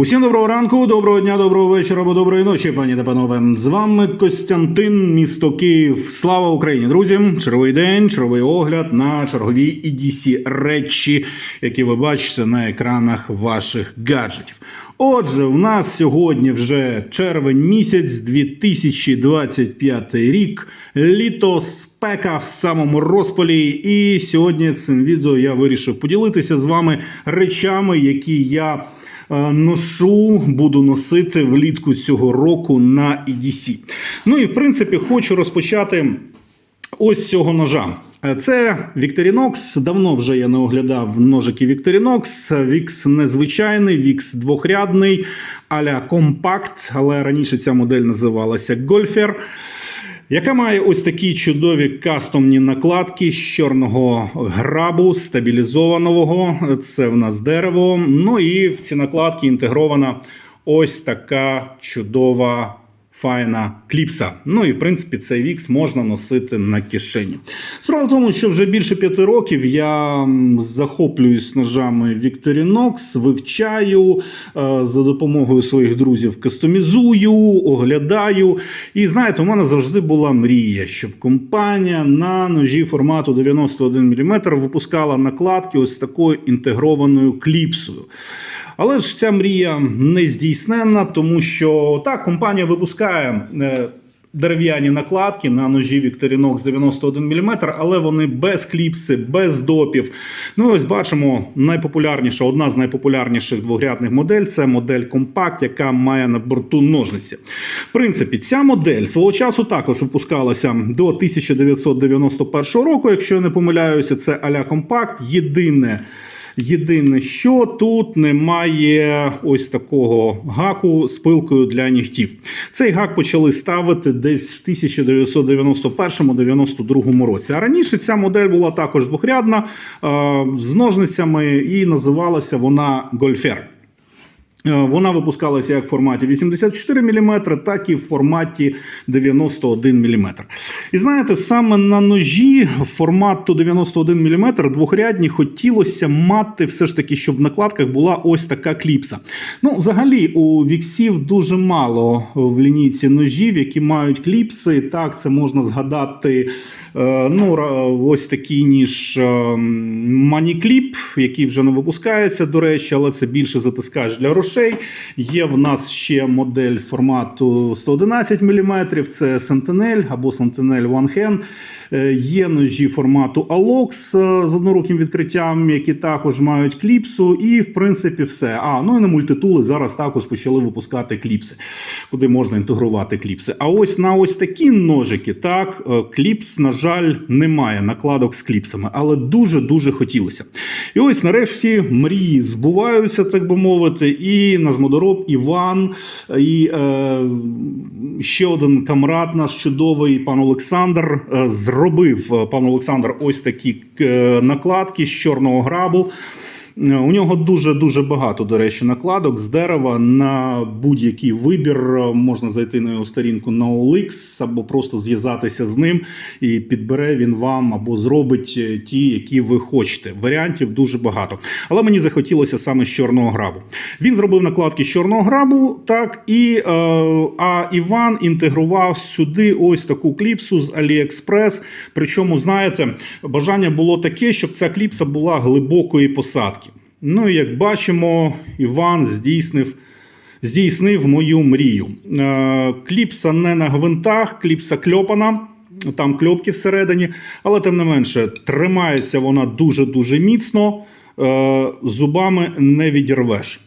Усім доброго ранку, доброго дня, доброго вечора або доброї ночі, пані та панове. З вами Костянтин, місто Київ. Слава Україні, друзі! Черговий день, черговий огляд на чергові EDC речі, які ви бачите на екранах ваших гаджетів. Отже, в нас сьогодні вже червень місяць, 2025 рік, літо спека в самому розпалі. І сьогодні цим відео я вирішив поділитися з вами речами, які я ношу, буду носити влітку цього року на EDC. Ну і в принципі хочу розпочати ось цього ножа. Е, Це Victorinox. Давно вже я не оглядав ножики Victorinox. Вікс незвичайний, Вікс двохрядний, аля компакт, але раніше ця модель називалася Golfer. Яка має ось такі чудові кастомні накладки з чорного грабу, стабілізованого. Це в нас дерево. Ну і в ці накладки інтегрована ось така чудова. Файна кліпса. Ну і в принципі цей вікс можна носити на кишені. Справа в тому, що вже більше п'яти років я захоплююсь ножами Victorinox, вивчаю е, за допомогою своїх друзів, кастомізую, оглядаю. І знаєте, у мене завжди була мрія, щоб компанія на ножі формату 91 мм випускала накладки ось такою інтегрованою кліпсою. Але ж ця мрія не здійсненна, тому що так, компанія випускає. е, Дерев'яні накладки на ножі Victorinox 91 мм, але вони без кліпси, без допів. Ну, ось бачимо, найпопулярніша, одна з найпопулярніших двогрядних модель це модель Compact, яка має на борту ножниці. В принципі, ця модель свого часу також випускалася до 1991 року, якщо я не помиляюся, це а-ля Compact. Єдине. Єдине, що тут немає ось такого гаку з пилкою для нігтів. Цей гак почали ставити десь в 1991-92 році. А раніше ця модель була також двохрядна з ножницями і називалася вона Гольфер. Е, Вона випускалася як в форматі 84 мм, так і в форматі 91 мм. І знаєте, саме на ножі формату 91 мм двохрядні хотілося мати все ж таки, щоб в накладках була ось така кліпса. Ну, взагалі, у віксів дуже мало в лінійці ножів, які мають кліпси. Так, це можна згадати. Е, Ну, ось такий ніж е, Манікліп, який вже не випускається, до речі, але це більше затискач для грошей. Є в нас ще модель формату 111 мм, це Sentinel або Sentinel One Hand. Е, Є ножі формату Alox е, з одноруким відкриттям, які також мають кліпсу, і в принципі все. А ну і на мультитули зараз також почали випускати кліпси, куди можна інтегрувати кліпси. А ось на ось такі ножики, так, е, кліпс, на жаль, немає накладок з кліпсами, але дуже дуже хотілося. І ось нарешті мрії збуваються, так би мовити, і наш модороб Іван, і е, ще один камрад наш чудовий пан Олександр е, зробив е, пан Олександр ось такі е, накладки з чорного грабу. Е, У нього дуже дуже багато, до речі, накладок з дерева на будь-який вибір. Е, Можна зайти на його сторінку на OLX або просто зв'язатися з ним, і підбере він вам або зробить е, ті, які ви хочете. Варіантів дуже багато. Але мені захотілося саме з чорного грабу. Він зробив накладки з чорного грабу, так і а Іван інтегрував сюди ось таку кліпсу з AliExpress. Причому, знаєте, бажання було таке, щоб ця кліпса була глибокої посадки. Ну і як бачимо, Іван здійснив. Здійснив мою мрію. Е, кліпса не на гвинтах, кліпса кльопана, там кльопки всередині, але тим не менше тримається вона дуже-дуже міцно, е, зубами не відірвеш.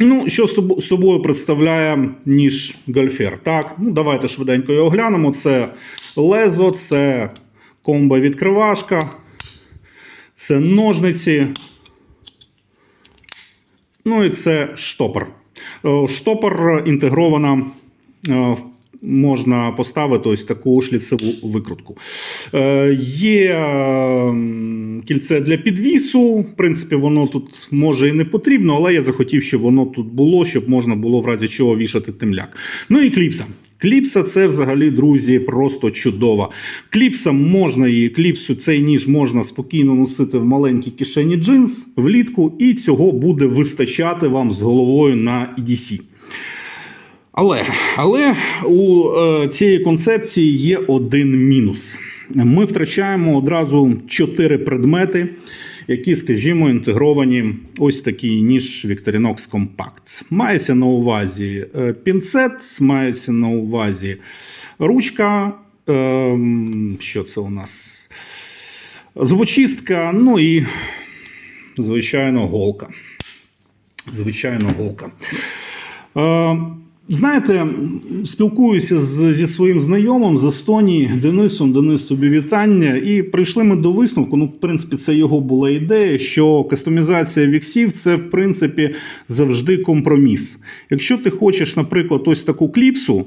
Ну, що собою представляє ніж Гольфер? Так, ну давайте швиденько його глянемо. Це лезо, це комбо-відкривашка, це ножниці. Ну і це штопор. Е, Штопор інтегрована е, можна поставити ось таку шліцеву викрутку. Е, є кільце для підвісу. В принципі, воно тут може і не потрібно, але я захотів, щоб воно тут було, щоб можна було в разі чого вішати темляк. Ну і кліпса. Кліпса це взагалі, друзі, просто чудова. Кліпса можна її, кліпсу, цей ніж можна спокійно носити в маленькій кишені джинс влітку, і цього буде вистачати вам з головою на EDC. Але, але у е, цієї концепції є один мінус. Ми втрачаємо одразу чотири предмети, які, скажімо, інтегровані ось такий ніж Victorinox Compact. Мається на увазі е, пінцет, мається на увазі ручка. Е, що це у нас? Зубочистка, ну і, звичайно, голка. Звичайно, голка. Знаєте, спілкуюся з, зі своїм знайомим з Естонії Денисом. Денис, тобі вітання. І прийшли ми до висновку. Ну, в принципі, це його була ідея, що кастомізація віксів це, в принципі, завжди компроміс. Якщо ти хочеш, наприклад, ось таку кліпсу,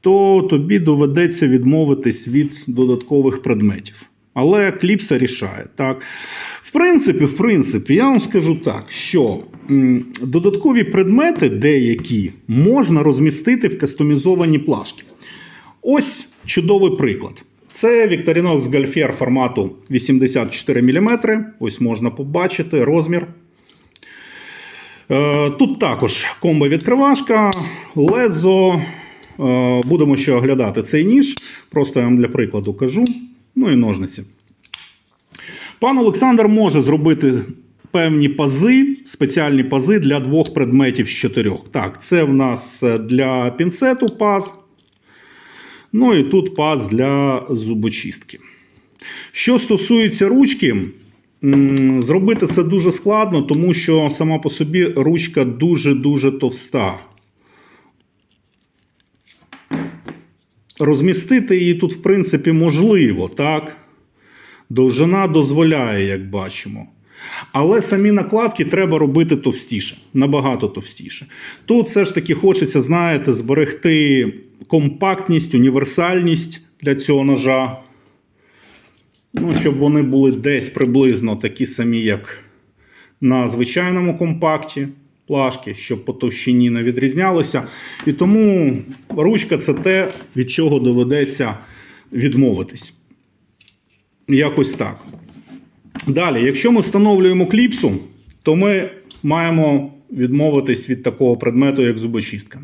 то тобі доведеться відмовитись від додаткових предметів. Але кліпса рішає. Так. В принципі, в принципі, я вам скажу так, що додаткові предмети деякі можна розмістити в кастомізовані плашки. Ось чудовий приклад. Це Victorinox Galfier формату 84 мм. Ось можна побачити розмір. Е, Тут також комбо-відкривашка, лезо. Е, Будемо ще оглядати цей ніж. Просто я вам для прикладу кажу. Ну і ножниці. Пан Олександр може зробити певні пази, спеціальні пази для двох предметів з чотирьох. Так, це в нас е, для пінцету паз. Ну і тут паз для зубочистки. Що стосується ручки, зробити це дуже складно, тому що сама по собі ручка дуже-дуже товста. Розмістити її тут, в принципі, можливо, так? Довжина дозволяє, як бачимо. Але самі накладки треба робити товстіше, набагато товстіше. Тут все ж таки хочеться, знаєте, зберегти компактність, універсальність для цього ножа. Ну, щоб вони були десь приблизно такі самі, як на звичайному компакті плашки, щоб по товщині не відрізнялися. І тому ручка це те, від чого доведеться відмовитись. Якось так. Далі, якщо ми встановлюємо кліпсу, то ми маємо відмовитись від такого предмету, як зубочистка.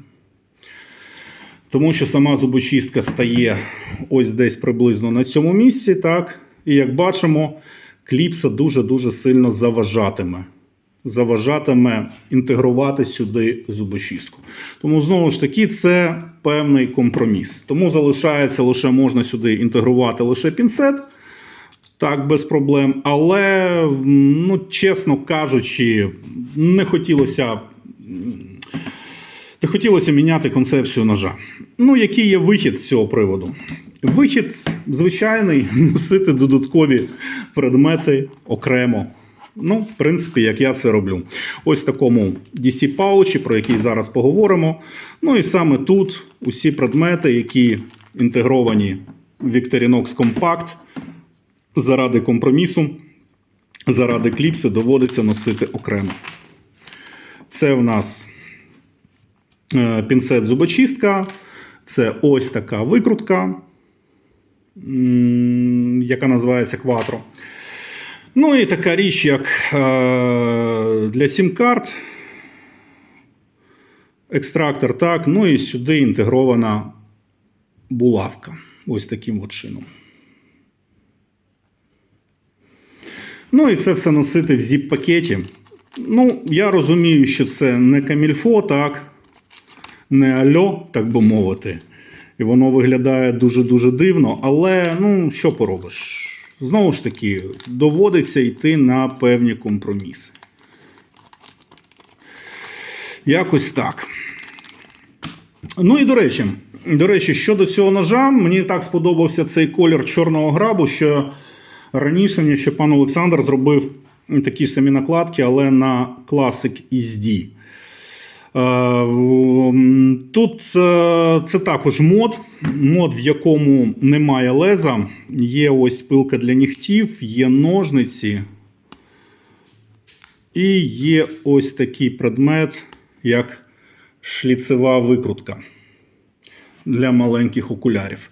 Тому що сама зубочистка стає ось десь приблизно на цьому місці. так? І як бачимо, кліпса дуже-дуже сильно заважатиме. Заважатиме інтегрувати сюди зубочистку. Тому, знову ж таки, це певний компроміс. Тому залишається лише можна сюди інтегрувати лише пінцет. Так, без проблем. Але, ну, чесно кажучи, не хотілося. Не хотілося міняти концепцію ножа. Ну, який є вихід з цього приводу? Вихід звичайний носити додаткові предмети окремо. Ну, в принципі, як я це роблю. Ось такому DC паучі, про який зараз поговоримо. Ну і саме тут усі предмети, які інтегровані в Victorinox Compact, заради компромісу, заради кліпси доводиться носити окремо. Це в нас е, пінцет зубочистка, це ось така викрутка, яка називається Quattro. Ну і така річ, як е, для сім-карт. Екстрактор, так. Ну і сюди інтегрована булавка. Ось таким от чином. Ну і це все носити в зіп-пакеті. Ну, я розумію, що це не камільфо, так, не альо, так би мовити. І воно виглядає дуже-дуже дивно, але ну, що поробиш? Знову ж таки, доводиться йти на певні компроміси. Якось так. Ну і до речі, до речі, щодо цього ножа, мені так сподобався цей колір чорного грабу, що раніше мені ще пан Олександр зробив такі ж самі накладки, але на Classic SD. Е, Тут е, це також мод, мод, в якому немає леза. Є ось пилка для нігтів, є ножниці. І є ось такий предмет, як шліцева викрутка для маленьких окулярів.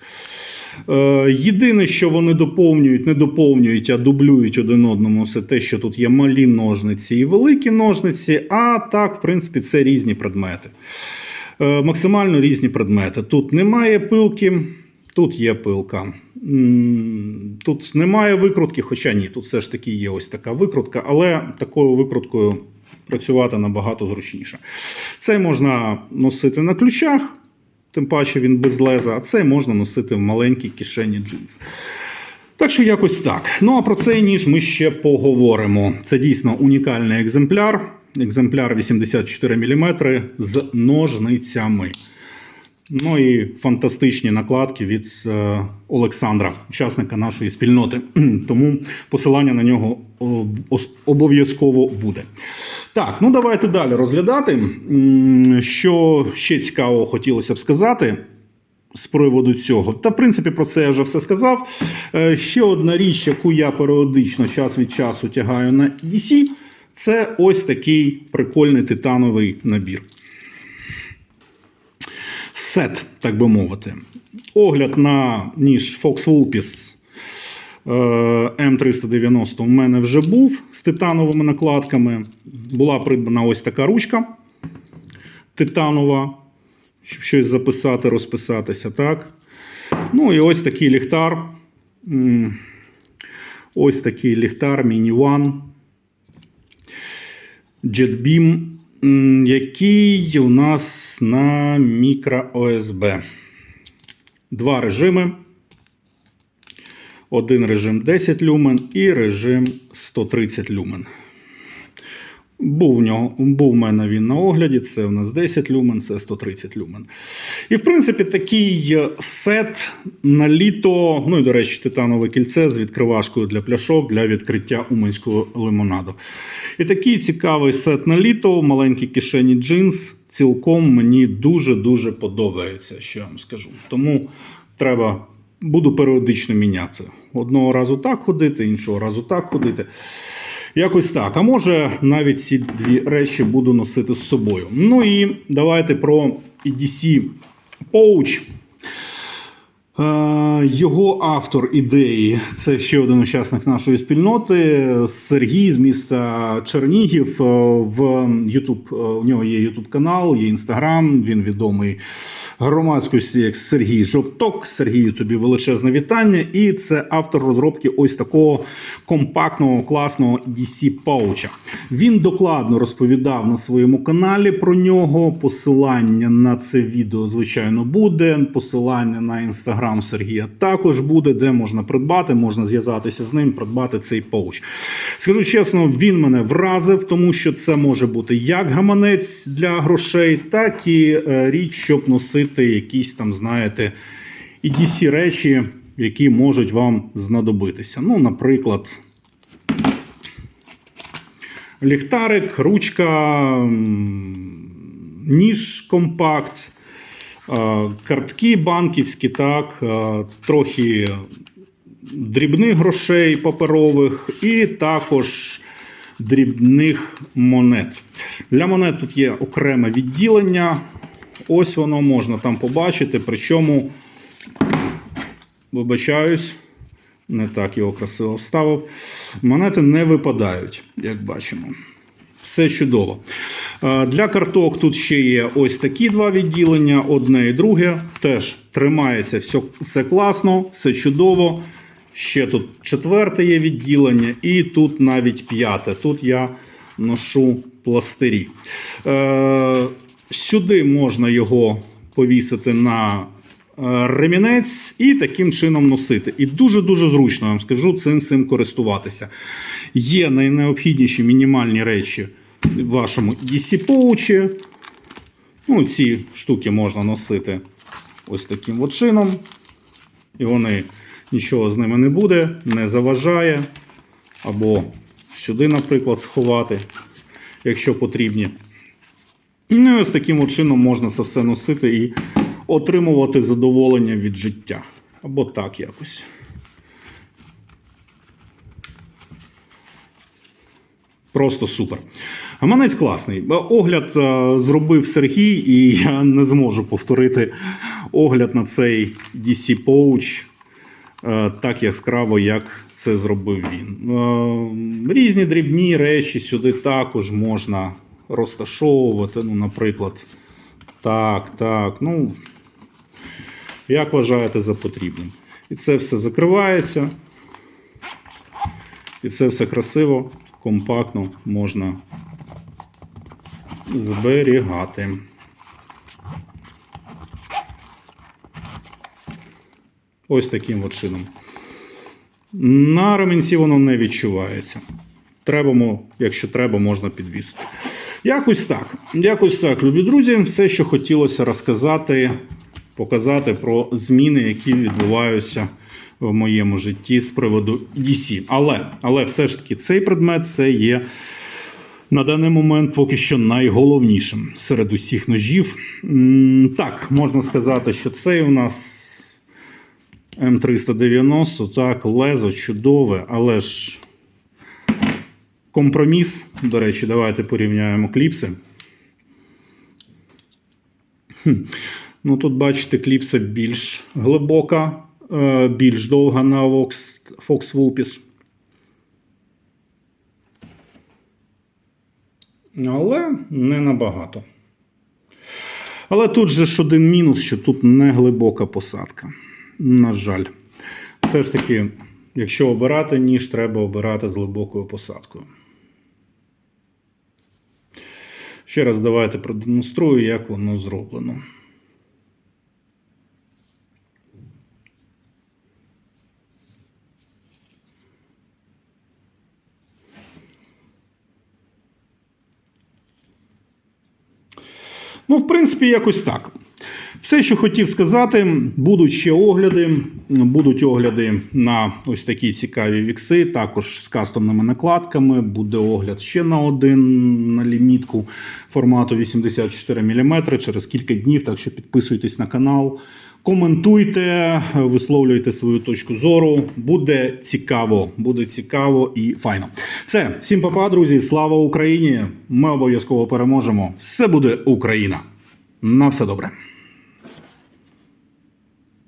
Е, Єдине, що вони доповнюють, не доповнюють, а дублюють один одному, це те, що тут є малі ножниці і великі ножниці. А так, в принципі, це різні предмети. Е, Максимально різні предмети. Тут немає пилки, тут є пилка. Тут немає викрутки, хоча ні, тут все ж таки є ось така викрутка, але такою викруткою працювати набагато зручніше. Цей можна носити на ключах, тим паче він без леза, а це можна носити в маленькій кишені джинс. Так що якось так. Ну а про цей ніж ми ще поговоримо. Це дійсно унікальний екземпляр. Екземпляр 84 мм з ножницями. Ну і фантастичні накладки від е, Олександра, учасника нашої спільноти. Тому посилання на нього обов'язково буде. Так, ну давайте далі розглядати. Що ще цікавого хотілося б сказати з приводу цього. Та, в принципі, про це я вже все сказав. Е, Ще одна річ, яку я періодично час від часу тягаю на DC, це ось такий прикольний титановий набір. Сет, так би мовити. Огляд на ніж Fox Vulpes е, М390 у мене вже був з титановими накладками. Була придбана ось така ручка титанова, щоб щось записати, розписатися. Так? Ну і ось такий ліхтар. Ось такий ліхтар Mini One JetBeam, який у нас на мікро ОСБ. Два режими. Один режим 10 люмен і режим 130 люмен. Був в нього, був в мене він на огляді. Це у нас 10 люмен, це 130 люмен. І, в принципі, такий е, сет на літо. Ну і, до речі, титанове кільце з відкривашкою для пляшок для відкриття уманського лимонаду. І такий цікавий сет на літо, в маленькій кишені джинс. Цілком мені дуже-дуже подобається, що я вам скажу. Тому треба. Буду періодично міняти. Одного разу так ходити, іншого разу так ходити. Якось так. А може навіть ці дві речі буду носити з собою. Ну і давайте про EDC Pouch. Е, Його автор ідеї це ще один учасник нашої спільноти Сергій з міста Чернігів. Е, В YouTube, у нього є YouTube канал, є Інстаграм. Він відомий громадськості як Сергій Жовток. Сергію тобі величезне вітання. І це автор розробки ось такого компактного класного DC пауча. Він докладно розповідав на своєму каналі про нього. Посилання на це відео, звичайно, буде. Посилання на інстаграм Сергія також буде, де можна придбати, можна зв'язатися з ним, придбати цей пауч. Скажу чесно, він мене вразив, тому що це може бути як гаманець для грошей, так і е, річ, щоб носити якісь там, знаєте, і DC речі, які можуть вам знадобитися. Ну, наприклад, ліхтарик, ручка, ніж компакт, картки банківські, так, е, трохи дрібних грошей паперових і також дрібних монет. Для монет тут є окреме відділення. Ось воно можна там побачити. Причому, вибачаюсь, не так його красиво вставив. Монети не випадають, як бачимо. Все чудово. Е, Для карток тут ще є ось такі два відділення, одне і друге. Теж тримається все, все класно, все чудово. Ще тут четверте є відділення, і тут навіть п'яте. Тут я ношу пластирі. Е, сюди можна його повісити на ремінець і таким чином носити. І дуже-дуже зручно вам скажу цим цим користуватися. Є найнеобхідніші мінімальні речі в вашому DC поучі. Ну, ці штуки можна носити ось таким от чином. І вони нічого з ними не буде, не заважає. Або сюди, наприклад, сховати, якщо потрібні. Ну і ось таким от чином можна це все носити і отримувати задоволення від життя. Або так якось. Просто супер. Гаманець класний. Огляд е, зробив Сергій, і я не зможу повторити огляд на цей DC Pouch е, так яскраво, як це зробив він. Е, Різні дрібні речі сюди також можна розташовувати. Ну, наприклад, так, так. Ну, як вважаєте за потрібним. І це все закривається. І це все красиво, компактно можна зберігати. Ось таким от чином. На ремінці воно не відчувається. Треба, якщо треба, можна підвісити. Якось так. Якось так, любі друзі, все, що хотілося розказати, показати про зміни, які відбуваються в моєму житті з приводу DC. Але, але все ж таки, цей предмет це є на даний момент поки що найголовнішим серед усіх ножів. Так, можна сказати, що цей у нас М390, так, лезо чудове, але ж компроміс. До речі, давайте порівняємо кліпси. Хм. Ну, тут, бачите, кліпса більш глибока, е, більш довга на Fox Vulpes. Але не набагато. Але тут же ж один мінус, що тут не глибока посадка. На жаль. Все ж таки, якщо обирати ніж, треба обирати з глибокою посадкою. Ще раз давайте продемонструю, як воно зроблено. Ну, в принципі, якось так. Все, що хотів сказати, будуть ще огляди. Будуть огляди на ось такі цікаві вікси, також з кастомними накладками. Буде огляд ще на один на лімітку формату 84 мм через кілька днів. Так що підписуйтесь на канал, коментуйте, висловлюйте свою точку зору. Буде цікаво, буде цікаво і файно. Все, всім папа, друзі. Слава Україні! Ми обов'язково переможемо. Все буде Україна. На все добре.